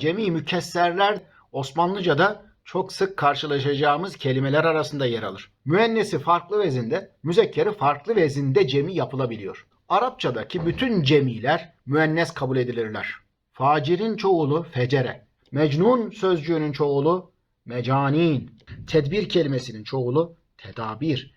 Cemi mükesserler Osmanlıca'da çok sık karşılaşacağımız kelimeler arasında yer alır. Müennesi farklı vezinde, müzekkeri farklı vezinde cemi yapılabiliyor. Arapçadaki bütün cemiler müennes kabul edilirler. Facirin çoğulu fecere, mecnun sözcüğünün çoğulu mecanin, tedbir kelimesinin çoğulu tedabir.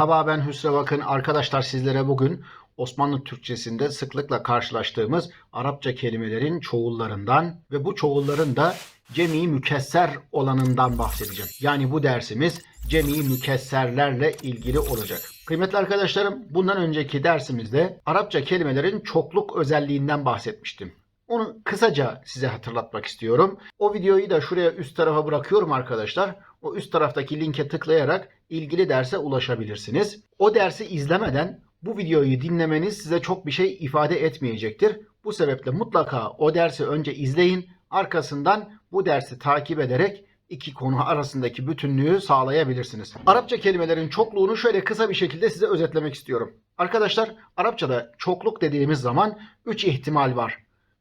Merhaba ben Hüsrev Akın. Arkadaşlar sizlere bugün Osmanlı Türkçesinde sıklıkla karşılaştığımız Arapça kelimelerin çoğullarından ve bu çoğulların da cemi mükesser olanından bahsedeceğim. Yani bu dersimiz cemi mükesserlerle ilgili olacak. Kıymetli arkadaşlarım bundan önceki dersimizde Arapça kelimelerin çokluk özelliğinden bahsetmiştim. Onu kısaca size hatırlatmak istiyorum. O videoyu da şuraya üst tarafa bırakıyorum arkadaşlar. O üst taraftaki linke tıklayarak ilgili derse ulaşabilirsiniz. O dersi izlemeden bu videoyu dinlemeniz size çok bir şey ifade etmeyecektir. Bu sebeple mutlaka o dersi önce izleyin. Arkasından bu dersi takip ederek iki konu arasındaki bütünlüğü sağlayabilirsiniz. Arapça kelimelerin çokluğunu şöyle kısa bir şekilde size özetlemek istiyorum. Arkadaşlar Arapçada çokluk dediğimiz zaman 3 ihtimal var.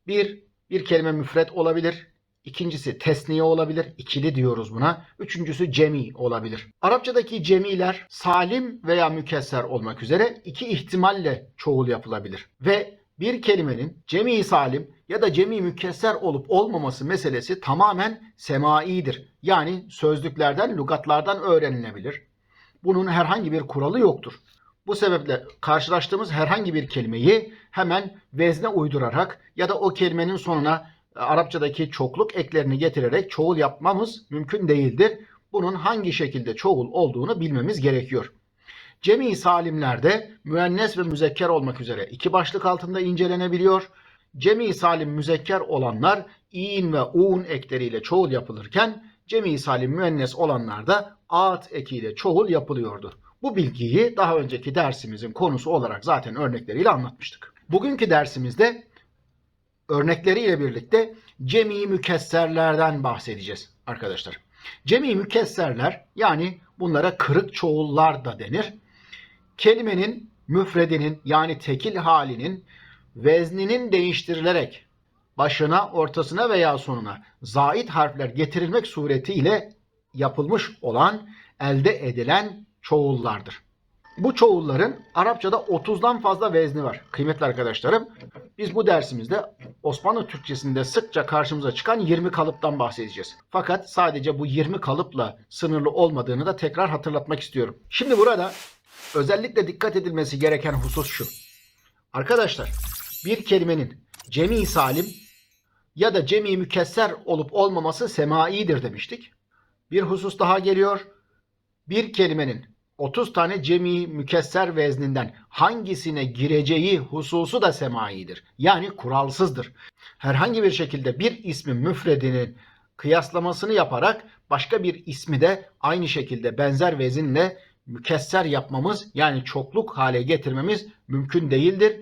Bir, bir kelime müfret olabilir. İkincisi tesniye olabilir. İkili diyoruz buna. Üçüncüsü cemi olabilir. Arapçadaki cemiler salim veya mükesser olmak üzere iki ihtimalle çoğul yapılabilir. Ve bir kelimenin cemi salim ya da cemi mükesser olup olmaması meselesi tamamen semaidir. Yani sözlüklerden, lügatlardan öğrenilebilir. Bunun herhangi bir kuralı yoktur. Bu sebeple karşılaştığımız herhangi bir kelimeyi hemen vezne uydurarak ya da o kelimenin sonuna Arapçadaki çokluk eklerini getirerek çoğul yapmamız mümkün değildir. Bunun hangi şekilde çoğul olduğunu bilmemiz gerekiyor. Cemi salimlerde müennes ve müzekker olmak üzere iki başlık altında incelenebiliyor. Cemi salim müzekker olanlar in ve un ekleriyle çoğul yapılırken cemi salim müennes olanlarda at ekiyle çoğul yapılıyordu. Bu bilgiyi daha önceki dersimizin konusu olarak zaten örnekleriyle anlatmıştık. Bugünkü dersimizde örnekleriyle birlikte cemi mükesserlerden bahsedeceğiz arkadaşlar. Cemi mükesserler yani bunlara kırık çoğullar da denir. Kelimenin müfredinin yani tekil halinin vezninin değiştirilerek başına, ortasına veya sonuna zait harfler getirilmek suretiyle yapılmış olan, elde edilen çoğullardır. Bu çoğulların Arapçada 30'dan fazla vezni var. Kıymetli arkadaşlarım, biz bu dersimizde Osmanlı Türkçesinde sıkça karşımıza çıkan 20 kalıptan bahsedeceğiz. Fakat sadece bu 20 kalıpla sınırlı olmadığını da tekrar hatırlatmak istiyorum. Şimdi burada özellikle dikkat edilmesi gereken husus şu. Arkadaşlar, bir kelimenin cemi salim ya da cemi mükesser olup olmaması semaidir demiştik. Bir husus daha geliyor. Bir kelimenin 30 tane cemi mükesser vezninden hangisine gireceği hususu da semaidir. Yani kuralsızdır. Herhangi bir şekilde bir ismin müfredinin kıyaslamasını yaparak başka bir ismi de aynı şekilde benzer vezinle mükesser yapmamız yani çokluk hale getirmemiz mümkün değildir.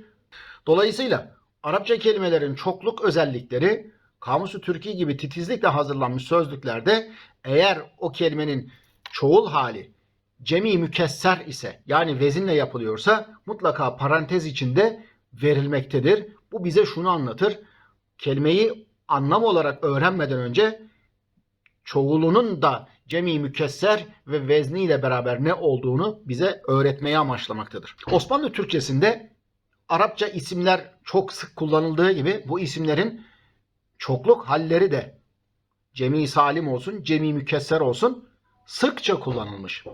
Dolayısıyla Arapça kelimelerin çokluk özellikleri Kamusu Türkiye gibi titizlikle hazırlanmış sözlüklerde eğer o kelimenin çoğul hali cemi mükesser ise yani vezinle yapılıyorsa mutlaka parantez içinde verilmektedir. Bu bize şunu anlatır. Kelimeyi anlam olarak öğrenmeden önce çoğulunun da cemi mükesser ve vezni ile beraber ne olduğunu bize öğretmeye amaçlamaktadır. Osmanlı Türkçesinde Arapça isimler çok sık kullanıldığı gibi bu isimlerin çokluk halleri de cemi salim olsun, cemi mükesser olsun sıkça kullanılmış.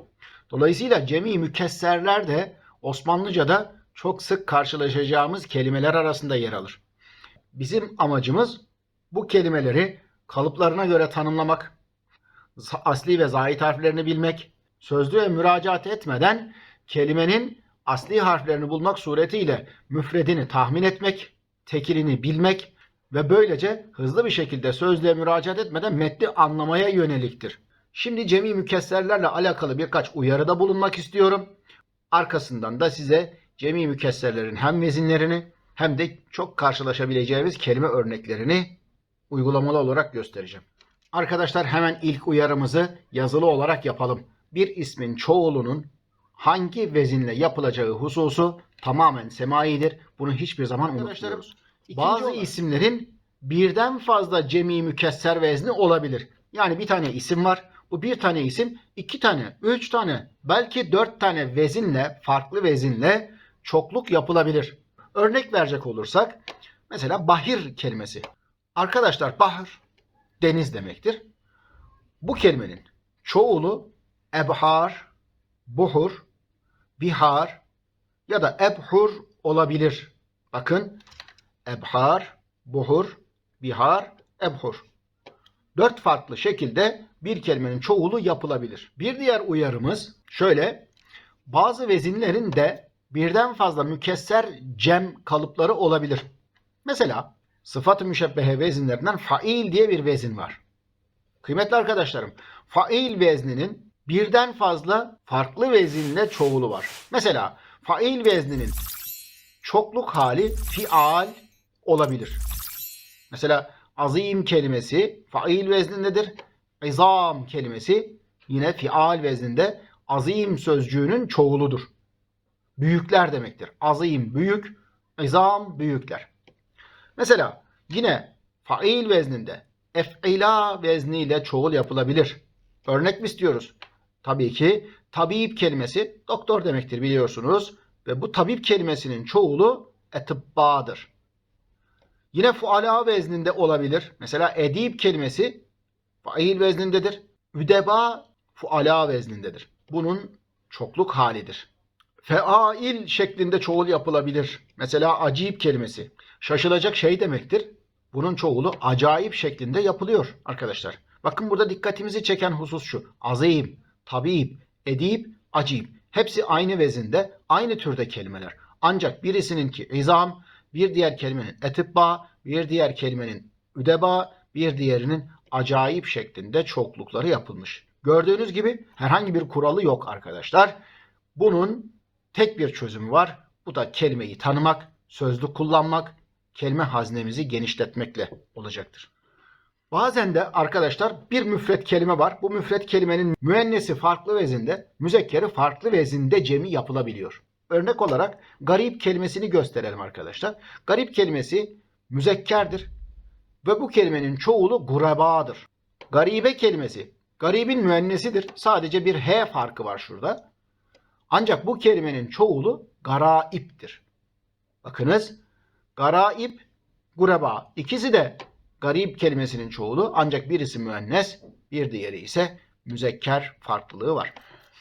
Dolayısıyla cemi mükesserler de Osmanlıca'da çok sık karşılaşacağımız kelimeler arasında yer alır. Bizim amacımız bu kelimeleri kalıplarına göre tanımlamak, asli ve zahit harflerini bilmek, sözlüğe müracaat etmeden kelimenin asli harflerini bulmak suretiyle müfredini tahmin etmek, tekilini bilmek ve böylece hızlı bir şekilde sözlüğe müracaat etmeden metni anlamaya yöneliktir. Şimdi cemi mükesserlerle alakalı birkaç uyarıda bulunmak istiyorum. Arkasından da size cemi mükesserlerin hem vezinlerini hem de çok karşılaşabileceğimiz kelime örneklerini uygulamalı olarak göstereceğim. Arkadaşlar hemen ilk uyarımızı yazılı olarak yapalım. bir ismin çoğulunun hangi vezinle yapılacağı hususu tamamen semaidir. Bunu hiçbir zaman unutmuyoruz. Bazı isimlerin birden fazla cemi mükesser vezni olabilir. Yani bir tane isim var. Bu bir tane isim iki tane, üç tane, belki dört tane vezinle, farklı vezinle çokluk yapılabilir. Örnek verecek olursak mesela bahir kelimesi. Arkadaşlar bahir deniz demektir. Bu kelimenin çoğulu ebhar, buhur, bihar ya da ebhur olabilir. Bakın ebhar, buhur, bihar, ebhur. Dört farklı şekilde bir kelimenin çoğulu yapılabilir. Bir diğer uyarımız şöyle. Bazı vezinlerin de birden fazla mükesser cem kalıpları olabilir. Mesela sıfat-ı müşebbehe vezinlerinden fail diye bir vezin var. Kıymetli arkadaşlarım, fail vezninin birden fazla farklı vezinle çoğulu var. Mesela fail vezninin çokluk hali fial olabilir. Mesela azim kelimesi fail veznindedir. İzam kelimesi yine fial vezninde azim sözcüğünün çoğuludur. Büyükler demektir. Azim büyük, izam büyükler. Mesela yine fail vezninde ef'ila vezniyle çoğul yapılabilir. Örnek mi istiyoruz? Tabii ki tabip kelimesi doktor demektir biliyorsunuz. Ve bu tabip kelimesinin çoğulu etibbadır. Yine fuala vezninde olabilir. Mesela edip kelimesi fail veznindedir. Üdeba fuala veznindedir. Bunun çokluk halidir. Feail şeklinde çoğul yapılabilir. Mesela acip kelimesi. Şaşılacak şey demektir. Bunun çoğulu acayip şeklinde yapılıyor arkadaşlar. Bakın burada dikkatimizi çeken husus şu. Azim, tabip, edip, acip. Hepsi aynı vezinde, aynı türde kelimeler. Ancak birisininki izam, bir diğer kelimenin etibba, bir diğer kelimenin üdeba, bir diğerinin acayip şeklinde çoklukları yapılmış. Gördüğünüz gibi herhangi bir kuralı yok arkadaşlar. Bunun tek bir çözümü var. Bu da kelimeyi tanımak, sözlük kullanmak, kelime haznemizi genişletmekle olacaktır. Bazen de arkadaşlar bir müfret kelime var. Bu müfret kelimenin müennesi farklı vezinde, müzekkeri farklı vezinde cemi yapılabiliyor. Örnek olarak garip kelimesini gösterelim arkadaşlar. Garip kelimesi müzekkerdir ve bu kelimenin çoğulu gurebadır. Garibe kelimesi garibin müennesidir. Sadece bir h farkı var şurada. Ancak bu kelimenin çoğulu garaiptir. Bakınız garaip, gureba. İkisi de garip kelimesinin çoğulu ancak birisi müennes, bir diğeri ise müzekker farklılığı var.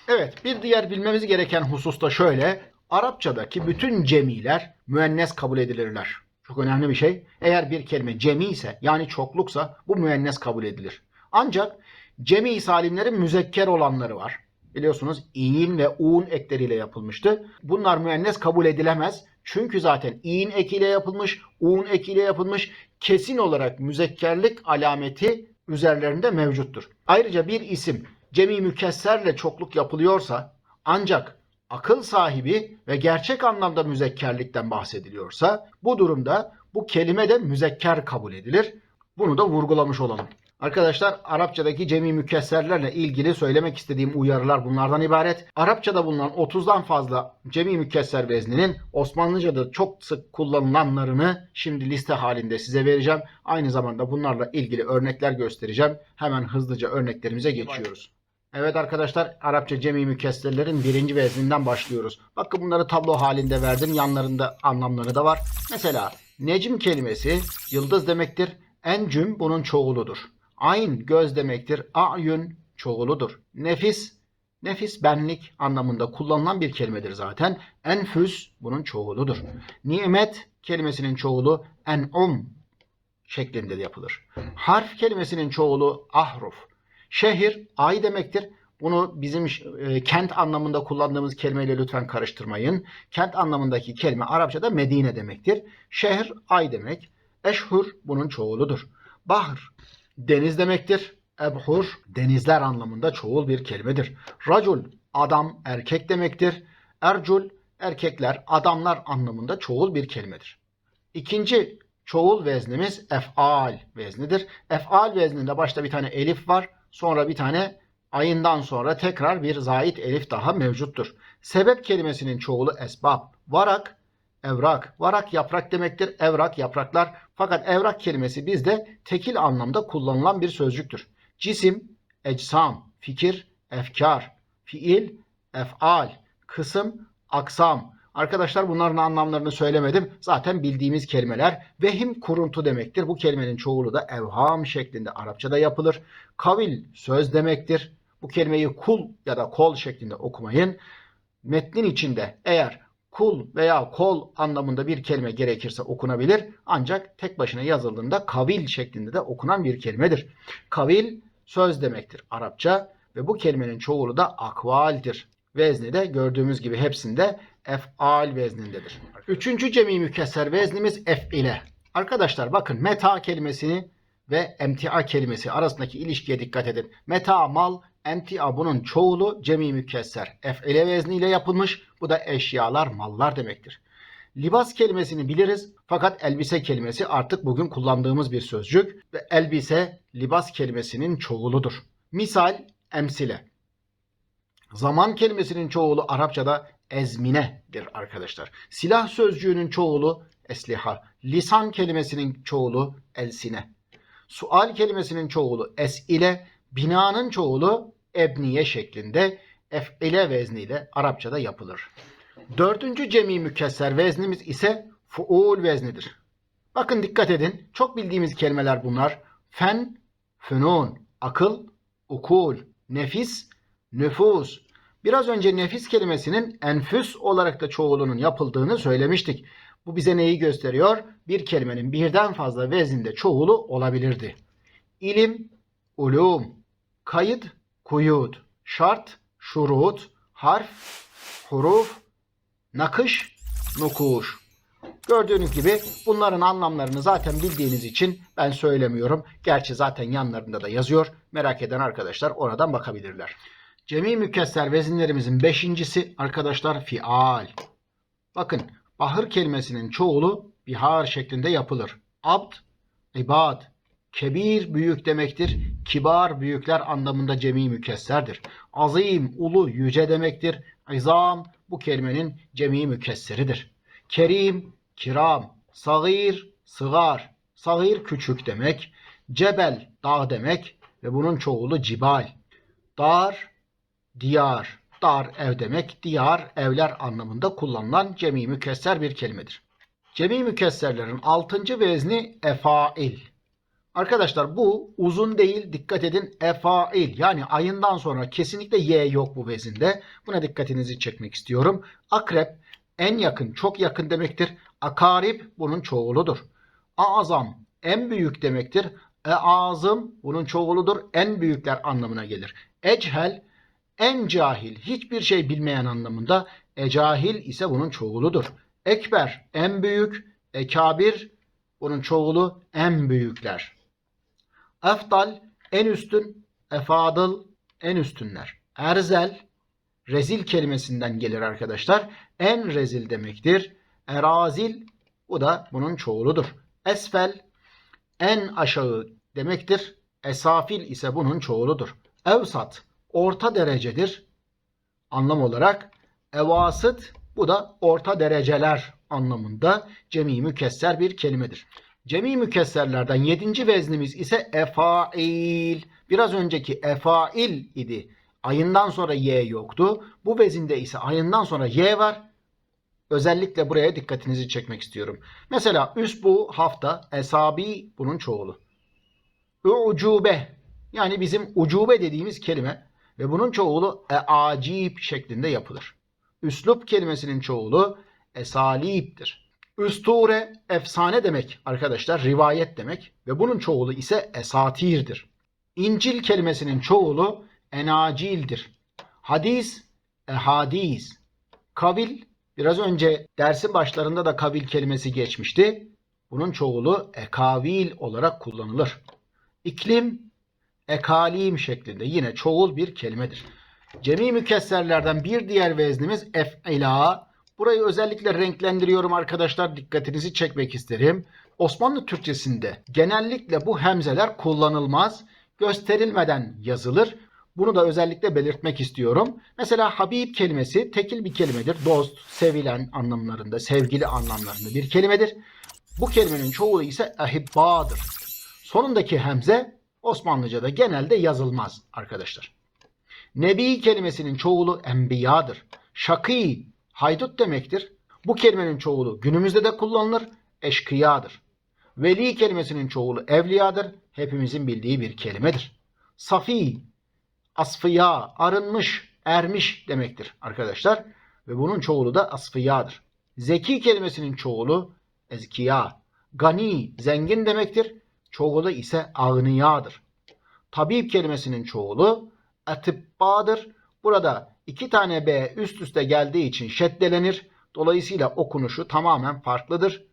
Evet bir diğer bilmemiz gereken husus da şöyle. Arapçadaki bütün cemiler müennes kabul edilirler. Çok önemli bir şey. Eğer bir kelime cemi ise yani çokluksa bu müennes kabul edilir. Ancak cemi salimlerin müzekker olanları var. Biliyorsunuz in ve un ekleriyle yapılmıştı. Bunlar müennes kabul edilemez. Çünkü zaten in ekiyle yapılmış, un ekiyle yapılmış kesin olarak müzekkerlik alameti üzerlerinde mevcuttur. Ayrıca bir isim cemi mükesserle çokluk yapılıyorsa ancak akıl sahibi ve gerçek anlamda müzekkerlikten bahsediliyorsa bu durumda bu kelime de müzekker kabul edilir. Bunu da vurgulamış olalım. Arkadaşlar Arapçadaki cemi mükesserlerle ilgili söylemek istediğim uyarılar bunlardan ibaret. Arapçada bulunan 30'dan fazla cemi mükesser vezninin Osmanlıca'da çok sık kullanılanlarını şimdi liste halinde size vereceğim. Aynı zamanda bunlarla ilgili örnekler göstereceğim. Hemen hızlıca örneklerimize geçiyoruz. Evet arkadaşlar Arapça cemi mükesserlerin birinci vezninden başlıyoruz. Bakın bunları tablo halinde verdim. Yanlarında anlamları da var. Mesela necim kelimesi yıldız demektir. Encüm bunun çoğuludur. Ayn göz demektir. A'yün çoğuludur. Nefis nefis benlik anlamında kullanılan bir kelimedir zaten. Enfüs bunun çoğuludur. Nimet kelimesinin çoğulu en'um şeklinde de yapılır. Harf kelimesinin çoğulu ahruf. Şehir ay demektir. Bunu bizim e, kent anlamında kullandığımız kelimeyle lütfen karıştırmayın. Kent anlamındaki kelime Arapçada Medine demektir. Şehir ay demek. Eşhur bunun çoğuludur. Bahr deniz demektir. Ebhur denizler anlamında çoğul bir kelimedir. Racul adam erkek demektir. Ercul erkekler adamlar anlamında çoğul bir kelimedir. İkinci çoğul veznimiz ef'al veznidir. Ef'al vezninde başta bir tane elif var. Sonra bir tane ayından sonra tekrar bir zait elif daha mevcuttur. Sebep kelimesinin çoğulu esbab. Varak, evrak. Varak yaprak demektir. Evrak yapraklar. Fakat evrak kelimesi bizde tekil anlamda kullanılan bir sözcüktür. Cisim, ecsam, fikir, efkar, fiil, efal, kısım, aksam. Arkadaşlar bunların anlamlarını söylemedim. Zaten bildiğimiz kelimeler. Vehim kuruntu demektir. Bu kelimenin çoğulu da evham şeklinde Arapçada yapılır. Kavil söz demektir. Bu kelimeyi kul ya da kol şeklinde okumayın. Metnin içinde eğer kul veya kol anlamında bir kelime gerekirse okunabilir. Ancak tek başına yazıldığında kavil şeklinde de okunan bir kelimedir. Kavil söz demektir Arapça ve bu kelimenin çoğulu da akvaldir. Vezni de gördüğümüz gibi hepsinde efal veznindedir. Üçüncü cemi mükesser veznimiz ef'ile. Arkadaşlar bakın meta kelimesini ve emtia kelimesi arasındaki ilişkiye dikkat edin. Meta mal, emtia bunun çoğulu cemi mükesser. Ef'ile vezniyle yapılmış. Bu da eşyalar, mallar demektir. Libas kelimesini biliriz fakat elbise kelimesi artık bugün kullandığımız bir sözcük ve elbise libas kelimesinin çoğuludur. Misal emsile. Zaman kelimesinin çoğulu Arapçada ezminedir arkadaşlar. Silah sözcüğünün çoğulu esliha. Lisan kelimesinin çoğulu elsine. Sual kelimesinin çoğulu esile. Binanın çoğulu ebniye şeklinde ef'ile vezniyle Arapçada yapılır. Dördüncü cemi mükesser veznimiz ise fuul veznidir. Bakın dikkat edin. Çok bildiğimiz kelimeler bunlar. Fen, fünun, akıl, ukul, nefis, nüfus. Biraz önce nefis kelimesinin enfüs olarak da çoğulunun yapıldığını söylemiştik. Bu bize neyi gösteriyor? Bir kelimenin birden fazla vezinde çoğulu olabilirdi. İlim, ulum, kayıt, kuyud, şart, şurut, harf, huruf, nakış, nukuş. Gördüğünüz gibi bunların anlamlarını zaten bildiğiniz için ben söylemiyorum. Gerçi zaten yanlarında da yazıyor. Merak eden arkadaşlar oradan bakabilirler. Cemi mükesser vezinlerimizin beşincisi arkadaşlar fial. Bakın bahır kelimesinin çoğulu bihar şeklinde yapılır. Abd, ibad, kebir büyük demektir. Kibar büyükler anlamında cemi mükesserdir. Azim, ulu, yüce demektir. İzam bu kelimenin cemi mükesseridir. Kerim, kiram, sagir, sıgar. Sagir küçük demek. Cebel dağ demek ve bunun çoğulu cibal. Dar, diyar. Dar ev demek. Diyar evler anlamında kullanılan cemi mükesser bir kelimedir. Cemi mükesserlerin altıncı vezni efail. Arkadaşlar bu uzun değil dikkat edin efail yani ayından sonra kesinlikle y yok bu vezinde. Buna dikkatinizi çekmek istiyorum. Akrep en yakın çok yakın demektir. Akarip bunun çoğuludur. Azam en büyük demektir. Eazım bunun çoğuludur. En büyükler anlamına gelir. Echel en cahil hiçbir şey bilmeyen anlamında. Ecahil ise bunun çoğuludur. Ekber en büyük. Ekabir bunun çoğulu en büyükler. Efdal en üstün, efadıl en üstünler. Erzel rezil kelimesinden gelir arkadaşlar. En rezil demektir. Erazil bu da bunun çoğuludur. Esfel en aşağı demektir. Esafil ise bunun çoğuludur. Evsat orta derecedir anlam olarak. Evasıt bu da orta dereceler anlamında cemi mükesser bir kelimedir. Cemi mükesserlerden yedinci veznimiz ise efail. Biraz önceki efail idi. Ayından sonra y yoktu. Bu vezinde ise ayından sonra y var. Özellikle buraya dikkatinizi çekmek istiyorum. Mesela üsbu hafta, esabi bunun çoğulu. Ucube yani bizim ucube dediğimiz kelime ve bunun çoğulu eacib şeklinde yapılır. Üslup kelimesinin çoğulu esaliptir. Üsture efsane demek arkadaşlar, rivayet demek ve bunun çoğulu ise esatirdir. İncil kelimesinin çoğulu enacildir. Hadis, ehadis. Kabil, biraz önce dersin başlarında da kabil kelimesi geçmişti. Bunun çoğulu ekavil olarak kullanılır. İklim, ekalim şeklinde yine çoğul bir kelimedir. Cemi mükesserlerden bir diğer veznimiz ef'ila. Burayı özellikle renklendiriyorum arkadaşlar. Dikkatinizi çekmek isterim. Osmanlı Türkçesinde genellikle bu hemzeler kullanılmaz. Gösterilmeden yazılır. Bunu da özellikle belirtmek istiyorum. Mesela Habib kelimesi tekil bir kelimedir. Dost, sevilen anlamlarında, sevgili anlamlarında bir kelimedir. Bu kelimenin çoğulu ise ahibbadır. Sonundaki hemze Osmanlıca'da genelde yazılmaz arkadaşlar. Nebi kelimesinin çoğulu enbiyadır. Şakî, haydut demektir. Bu kelimenin çoğulu günümüzde de kullanılır. Eşkıyadır. Veli kelimesinin çoğulu evliyadır. Hepimizin bildiği bir kelimedir. Safi, asfıya, arınmış, ermiş demektir arkadaşlar. Ve bunun çoğulu da asfıyadır. Zeki kelimesinin çoğulu ezkiya. Gani, zengin demektir. Çoğulu ise ağniyadır. Tabip kelimesinin çoğulu atibbadır. Burada iki tane B üst üste geldiği için şeddelenir. Dolayısıyla okunuşu tamamen farklıdır.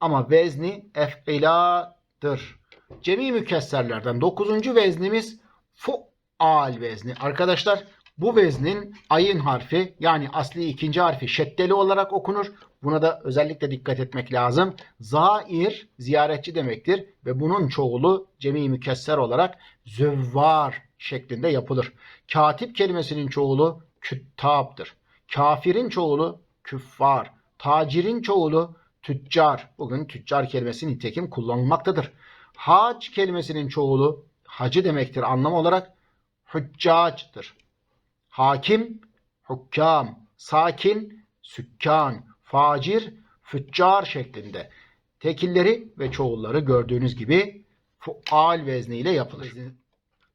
Ama vezni ef'iladır. Cemi mükesserlerden dokuzuncu veznimiz fual vezni. Arkadaşlar bu veznin ayın harfi yani asli ikinci harfi şeddeli olarak okunur. Buna da özellikle dikkat etmek lazım. Zair ziyaretçi demektir ve bunun çoğulu cemi mükesser olarak züvvar şeklinde yapılır. Katip kelimesinin çoğulu küttabdır. Kafirin çoğulu küffar. Tacirin çoğulu tüccar. Bugün tüccar kelimesi nitekim kullanılmaktadır. Hac kelimesinin çoğulu hacı demektir anlam olarak hüccacdır. Hakim, hukkam, sakin, sükkan, facir, füccar şeklinde. Tekilleri ve çoğulları gördüğünüz gibi fual vezniyle yapılır.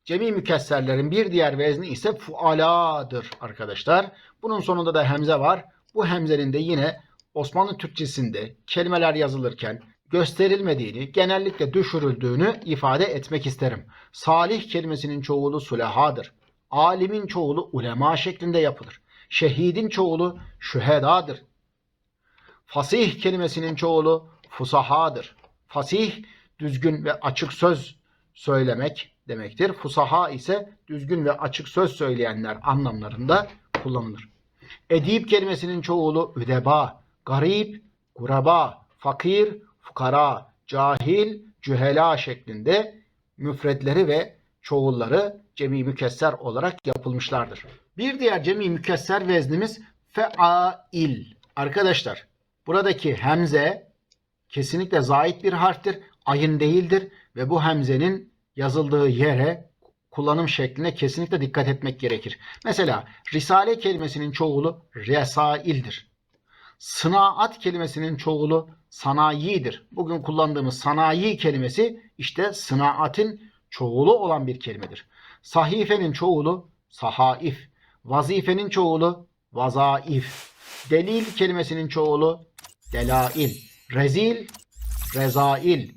Cemi mükesserlerin bir diğer vezni ise fualadır arkadaşlar. Bunun sonunda da hemze var. Bu hemzenin de yine Osmanlı Türkçesinde kelimeler yazılırken gösterilmediğini, genellikle düşürüldüğünü ifade etmek isterim. Salih kelimesinin çoğulu sulehadır. Alimin çoğulu ulema şeklinde yapılır. Şehidin çoğulu şühedadır. Fasih kelimesinin çoğulu fusahadır. Fasih düzgün ve açık söz söylemek demektir. Fusaha ise düzgün ve açık söz söyleyenler anlamlarında kullanılır. Edip kelimesinin çoğulu üdeba, garip, kuraba, fakir, fukara, cahil, cühela şeklinde müfretleri ve çoğulları cemi mükesser olarak yapılmışlardır. Bir diğer cemi mükesser veznimiz feail. Arkadaşlar buradaki hemze kesinlikle zait bir harftir. Ayın değildir ve bu hemzenin yazıldığı yere kullanım şekline kesinlikle dikkat etmek gerekir. Mesela risale kelimesinin çoğulu resaildir. Sınaat kelimesinin çoğulu sanayidir. Bugün kullandığımız sanayi kelimesi işte sınaatin çoğulu olan bir kelimedir. Sahifenin çoğulu sahaif. Vazifenin çoğulu vazaif. Delil kelimesinin çoğulu delail. Rezil, rezail.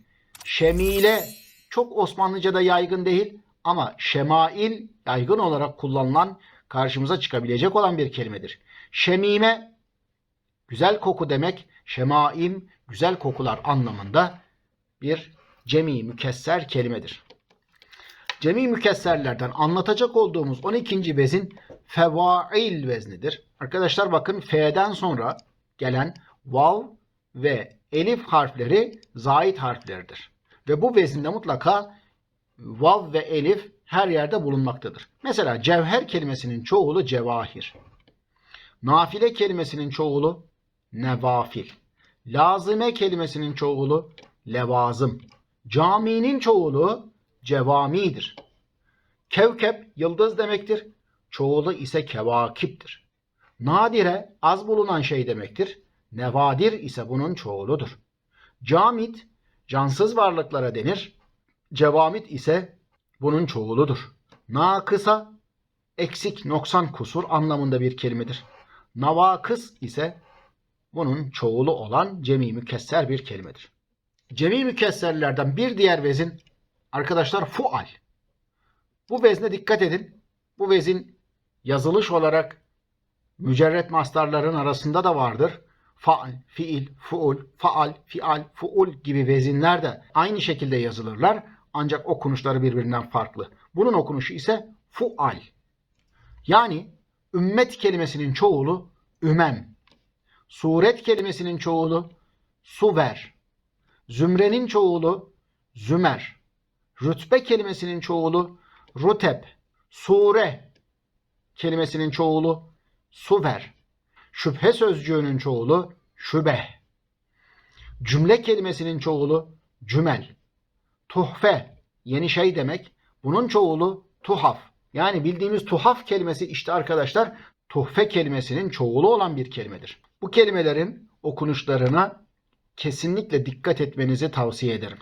Şemile çok Osmanlıca'da yaygın değil ama şemail yaygın olarak kullanılan karşımıza çıkabilecek olan bir kelimedir. Şemime güzel koku demek. Şemaim güzel kokular anlamında bir cemi mükesser kelimedir. Cemi mükesserlerden anlatacak olduğumuz 12. vezin fevail veznidir. Arkadaşlar bakın F'den sonra gelen vav ve elif harfleri zait harfleridir. Ve bu vezinde mutlaka vav ve elif her yerde bulunmaktadır. Mesela cevher kelimesinin çoğulu cevahir. Nafile kelimesinin çoğulu nevafil. Lazime kelimesinin çoğulu levazım. Caminin çoğulu cevamidir. Kevkep yıldız demektir. Çoğulu ise kevakiptir. Nadire az bulunan şey demektir. Nevadir ise bunun çoğuludur. Camit cansız varlıklara denir. Cevamit ise bunun çoğuludur. Nakısa eksik, noksan, kusur anlamında bir kelimedir. Navakıs ise bunun çoğulu olan cemi mükesser bir kelimedir. Cemi mükesserlerden bir diğer vezin arkadaşlar fual. Bu vezne dikkat edin. Bu vezin yazılış olarak mücerret mastarların arasında da vardır. Faal, fiil, fuul, faal, fial, fuul gibi vezinler de aynı şekilde yazılırlar. Ancak okunuşları birbirinden farklı. Bunun okunuşu ise fual. Yani ümmet kelimesinin çoğulu ümem. Suret kelimesinin çoğulu suver. Zümrenin çoğulu zümer. Rütbe kelimesinin çoğulu rutep. Sure kelimesinin çoğulu suver. Şüphe sözcüğünün çoğulu şübeh. Cümle kelimesinin çoğulu cümel. Tuhfe yeni şey demek. Bunun çoğulu tuhaf. Yani bildiğimiz tuhaf kelimesi işte arkadaşlar tuhfe kelimesinin çoğulu olan bir kelimedir. Bu kelimelerin okunuşlarına kesinlikle dikkat etmenizi tavsiye ederim.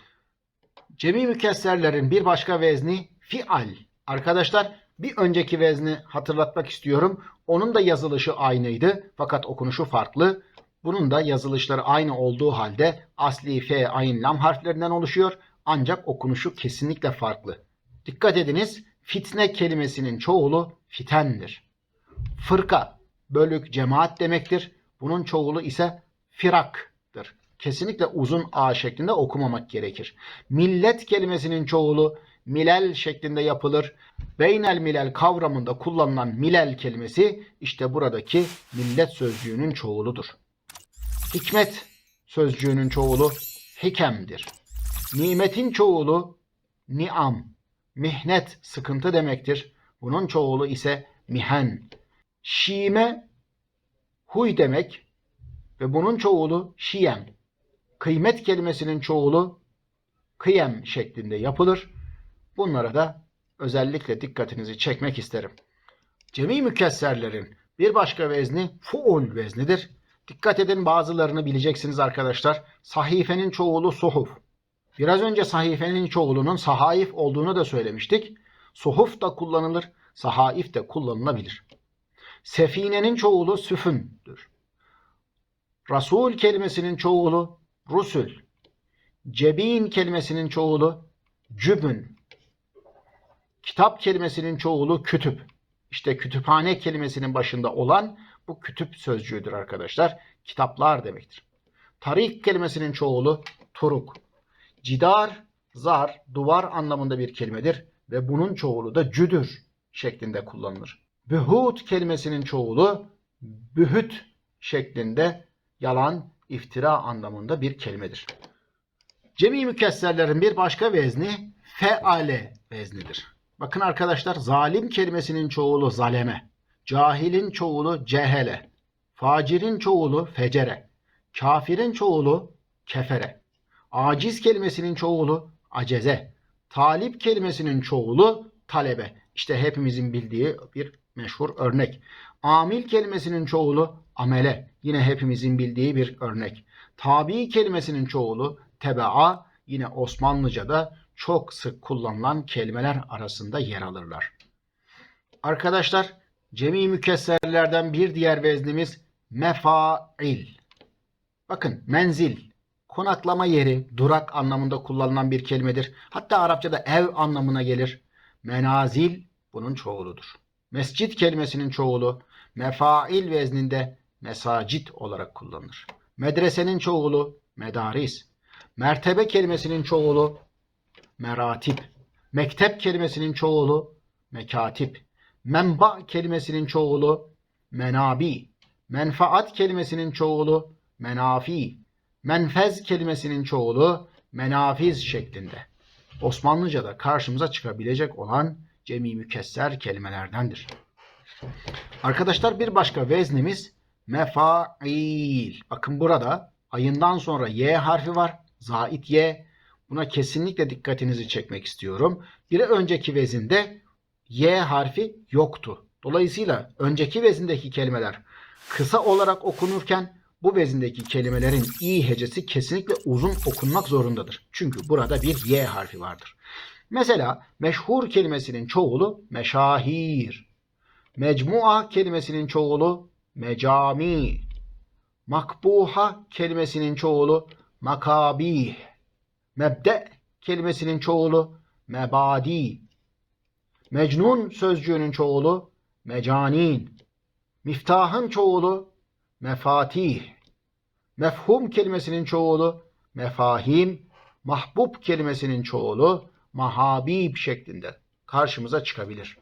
Cemi mükesserlerin bir başka vezni fial. Arkadaşlar bir önceki vezni hatırlatmak istiyorum. Onun da yazılışı aynıydı fakat okunuşu farklı. Bunun da yazılışları aynı olduğu halde asli f, ayn, lam harflerinden oluşuyor. Ancak okunuşu kesinlikle farklı. Dikkat ediniz fitne kelimesinin çoğulu fitendir. Fırka, bölük, cemaat demektir. Bunun çoğulu ise firaktır. Kesinlikle uzun A şeklinde okumamak gerekir. Millet kelimesinin çoğulu milel şeklinde yapılır. Beynel milel kavramında kullanılan milel kelimesi işte buradaki millet sözcüğünün çoğuludur. Hikmet sözcüğünün çoğulu hikemdir. Nimetin çoğulu niam. Mihnet sıkıntı demektir. Bunun çoğulu ise mihen. Şime huy demek ve bunun çoğulu şiyem. Kıymet kelimesinin çoğulu kıyem şeklinde yapılır. Bunlara da özellikle dikkatinizi çekmek isterim. Cemi mükesserlerin bir başka vezni fuul veznidir. Dikkat edin bazılarını bileceksiniz arkadaşlar. Sahifenin çoğulu suhuf. Biraz önce sahifenin çoğulunun sahaif olduğunu da söylemiştik. Suhuf da kullanılır, sahaif de kullanılabilir. Sefinenin çoğulu süfündür. Rasul kelimesinin çoğulu rusul. Cebin kelimesinin çoğulu cübün. Kitap kelimesinin çoğulu kütüp. İşte kütüphane kelimesinin başında olan bu kütüp sözcüğüdür arkadaşlar. Kitaplar demektir. Tarik kelimesinin çoğulu turuk. Cidar, zar, duvar anlamında bir kelimedir ve bunun çoğulu da cüdür şeklinde kullanılır. Bühut kelimesinin çoğulu bühüt şeklinde yalan, iftira anlamında bir kelimedir. Cemi mükesserlerin bir başka vezni feale veznidir. Bakın arkadaşlar zalim kelimesinin çoğulu zaleme, cahilin çoğulu cehele, facirin çoğulu fecere, kafirin çoğulu kefere, aciz kelimesinin çoğulu aceze, talip kelimesinin çoğulu talebe. İşte hepimizin bildiği bir meşhur örnek. Amil kelimesinin çoğulu amele. Yine hepimizin bildiği bir örnek. Tabi kelimesinin çoğulu tebaa. Yine Osmanlıca'da çok sık kullanılan kelimeler arasında yer alırlar. Arkadaşlar cemi mükesserlerden bir diğer veznimiz mefail. Bakın menzil, konaklama yeri, durak anlamında kullanılan bir kelimedir. Hatta Arapçada ev anlamına gelir. Menazil bunun çoğuludur. Mescit kelimesinin çoğulu mefail vezninde mesacit olarak kullanılır. Medresenin çoğulu medaris. Mertebe kelimesinin çoğulu meratip. Mektep kelimesinin çoğulu mekatip. Menba kelimesinin çoğulu menabi. Menfaat kelimesinin çoğulu menafi. Menfez kelimesinin çoğulu menafiz şeklinde. Osmanlıca'da karşımıza çıkabilecek olan cemi mükesser kelimelerdendir. Arkadaşlar bir başka veznimiz mefail. Bakın burada ayından sonra y harfi var. Zait y. Buna kesinlikle dikkatinizi çekmek istiyorum. Bir önceki vezinde y harfi yoktu. Dolayısıyla önceki vezindeki kelimeler kısa olarak okunurken bu vezindeki kelimelerin i hecesi kesinlikle uzun okunmak zorundadır. Çünkü burada bir y harfi vardır. Mesela meşhur kelimesinin çoğulu meşahir. Mecmua kelimesinin çoğulu mecami. Makbuha kelimesinin çoğulu makabih. Mebde kelimesinin çoğulu mebadi. Mecnun sözcüğünün çoğulu mecanin. Miftahın çoğulu mefatih. Mefhum kelimesinin çoğulu mefahim. Mahbub kelimesinin çoğulu mahabib şeklinde karşımıza çıkabilir.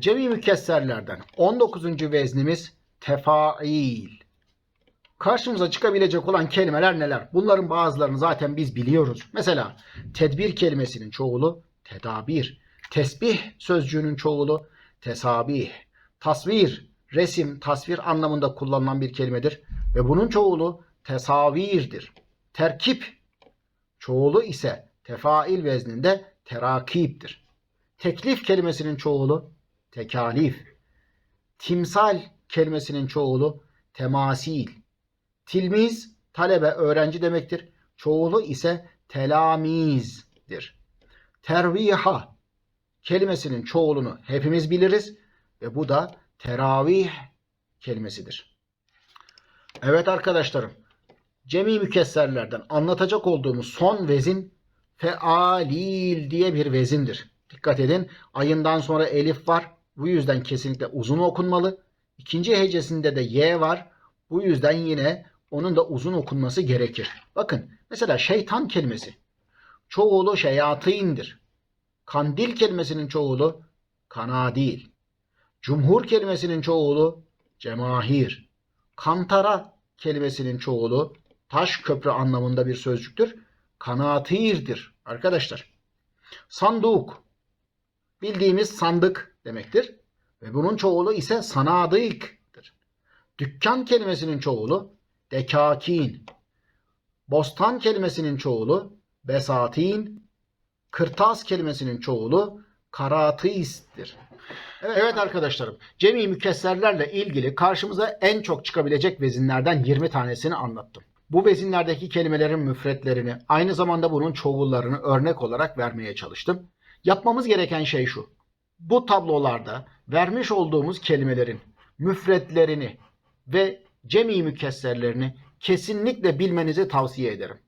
Cemi mükesserlerden 19. veznimiz tefail. Karşımıza çıkabilecek olan kelimeler neler? Bunların bazılarını zaten biz biliyoruz. Mesela tedbir kelimesinin çoğulu tedabir. Tesbih sözcüğünün çoğulu tesabih. Tasvir, resim, tasvir anlamında kullanılan bir kelimedir ve bunun çoğulu tesavirdir. Terkip çoğulu ise tefail vezninde terakiptir. Teklif kelimesinin çoğulu tekalif. Timsal kelimesinin çoğulu temasil. Tilmiz talebe öğrenci demektir. Çoğulu ise telamizdir. Terviha kelimesinin çoğulunu hepimiz biliriz ve bu da teravih kelimesidir. Evet arkadaşlarım, cemi mükesserlerden anlatacak olduğumuz son vezin fealil diye bir vezindir. Dikkat edin, ayından sonra elif var. Bu yüzden kesinlikle uzun okunmalı. İkinci hecesinde de y var. Bu yüzden yine onun da uzun okunması gerekir. Bakın mesela şeytan kelimesi. Çoğulu şeyatindir. Kandil kelimesinin çoğulu kanadil. Cumhur kelimesinin çoğulu cemahir. Kantara kelimesinin çoğulu taş köprü anlamında bir sözcüktür. Kanatirdir arkadaşlar. Sanduk bildiğimiz sandık demektir. Ve bunun çoğulu ise sanadıktır. Dükkan kelimesinin çoğulu dekakin. Bostan kelimesinin çoğulu besatin. Kırtas kelimesinin çoğulu karatistir. Evet, evet arkadaşlarım, cemi mükesserlerle ilgili karşımıza en çok çıkabilecek vezinlerden 20 tanesini anlattım. Bu vezinlerdeki kelimelerin müfretlerini, aynı zamanda bunun çoğullarını örnek olarak vermeye çalıştım. Yapmamız gereken şey şu. Bu tablolarda vermiş olduğumuz kelimelerin müfretlerini ve cemi mükesserlerini kesinlikle bilmenizi tavsiye ederim.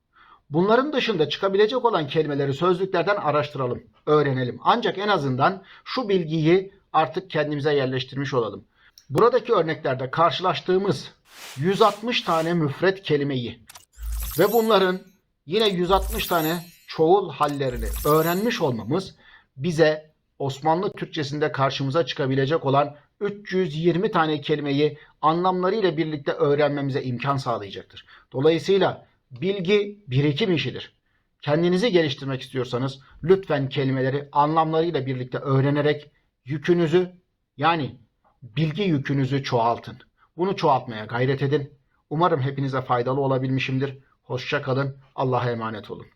Bunların dışında çıkabilecek olan kelimeleri sözlüklerden araştıralım, öğrenelim. Ancak en azından şu bilgiyi artık kendimize yerleştirmiş olalım. Buradaki örneklerde karşılaştığımız 160 tane müfret kelimeyi ve bunların yine 160 tane çoğul hallerini öğrenmiş olmamız bize Osmanlı Türkçesinde karşımıza çıkabilecek olan 320 tane kelimeyi anlamlarıyla birlikte öğrenmemize imkan sağlayacaktır. Dolayısıyla bilgi birikim işidir. Kendinizi geliştirmek istiyorsanız lütfen kelimeleri anlamlarıyla birlikte öğrenerek yükünüzü yani bilgi yükünüzü çoğaltın. Bunu çoğaltmaya gayret edin. Umarım hepinize faydalı olabilmişimdir. Hoşça kalın. Allah'a emanet olun.